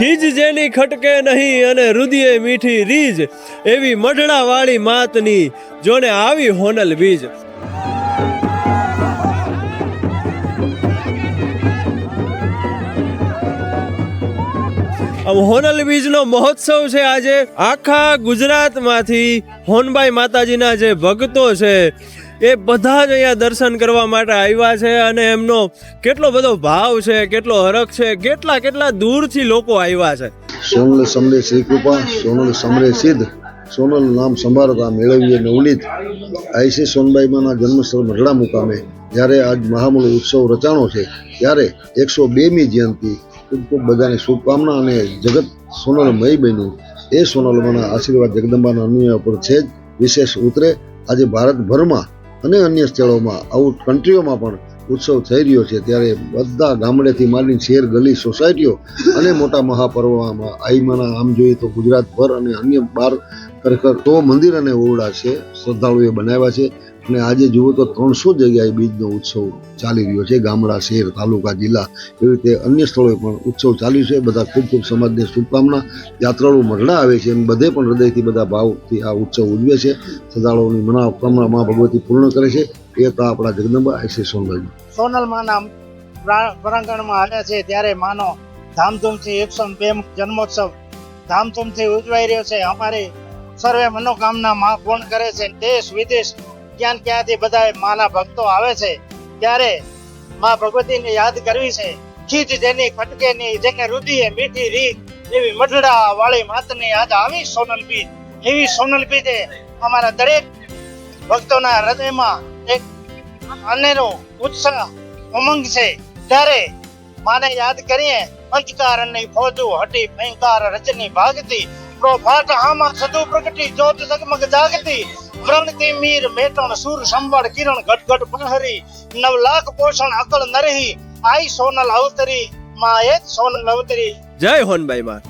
ખીજ જેની ખટકે નહીં અને રુદિયે મીઠી રીજ, એવી મઢડા વાળી માતની, જોને આવી હોનલ બીજ. હોનલ બીજનો મહોત્સવ છે આજે. આખા ગુજરાતમાંથી હોનબાઈ માતાજીના જે ભક્તો છે, એ બધા જ અહીંયા દર્શન કરવા માટે આવ્યા છે અને એમનો કેટલો બધો ભાવ છે, કેટલો હરખ છે, કેટલા કેટલા દૂરથી લોકો આવ્યા છે. સોનલ સમરે શ્રી કૃપા, સોનલ સમરે સિદ્ધ, સોનલ નામ સંભારતા મેળવીએ નવનીત આઈસી સોનબાઈમાના જન્મસ્થળ મઢડા મુકામે, જ્યારે આજ મહામૂળ ઉત્સવ રચાણો છે, ત્યારે એકસો બેમી જયંતિ ખૂબ ખૂબ બધાને શુભકામના અને જગત સોનલમય બન્યું. એ સોનલમાના આશીર્વાદ જગદંબાના અન્વય પર છે જ. વિશેષ ઉતરે. આજે ભારતભરમાં અને અન્ય સ્થળોમાં આવું કન્ટ્રીઓમાં પણ ઉત્સવ થઈ રહ્યો છે ત્યારે બધા ગામડેથી માંડીને શહેર ગલી સોસાયટીઓ અને મોટા મહાપર્વમાં આઈમાના આમ જોઈએ તો ગુજરાતભર અને અન્ય બાર ખરેખર તો મંદિર અને ઓરડા છે, શ્રદ્ધાળુએ બનાવ્યા છે અને આજે જુઓ તો ત્રણસો જગ્યાએ બીજનો ઉત્સવ ચાલી રહ્યો છે. ગામડા, શહેર, તાલુકા, જિલ્લા એવી રીતે અન્ય સ્થળોએ પણ ઉત્સવ ચાલ્યું છે. બધા ખૂબ ખૂબ સમાજને શુભકામના. યાત્રાળુ મરડા આવે છે એમ બધે પણ હૃદયથી બધા ભાવથી આ ઉત્સવ ઉજવે છે. શ્રદ્ધાળુઓની મનોકામના મા ભગવતી પૂર્ણ કરે છે. એ તો આપણા જગદંબા આઈસી સોનલ સોનલ માના પ્રા- પ્રાંગણમાં હાલ્યા છે ત્યારે માનો ધામધૂમથી એકસો બે જન્મોત્સવ ધામધૂમથી ઉજવાઈ રહ્યો છે. અમારી સર્વે મનોકામના માં પૂર્ણ કરે છે. દેશ, વિદેશ ક્યાં ક્યાંથી બધા માના ભક્તો આવે છે ત્યારે માં ભગવતીને યાદ કરવી છે. ખીજ જેની ખટકે ની જેને રુધિએ મીઠી રીત એવી મઢડા વાળી માતને યાદ આવી સોનલ બીજ એવી સોનલ બીજે અમારા દરેક ભક્તોના હૃદયમાં એક અનેરો ઉત્સાહ ઉમંગ છે. ત્યારે માને યાદ કરીએ અંધકારની ફોજો હટી ભયંકાર રચની ભાગતી પ્રોફાટ હામાં સદુ પ્રગટી જોત જગમગ જાગતી વ્રણતી મીર મેટણ, સુર સંબળ, કિરણ ઘટ પહરી નવ લાખ પોષણ અકળ નરહી, આઈ સોનલ અવતરી માં એ સોનલ અવતરી. જય હોનભાઈ માં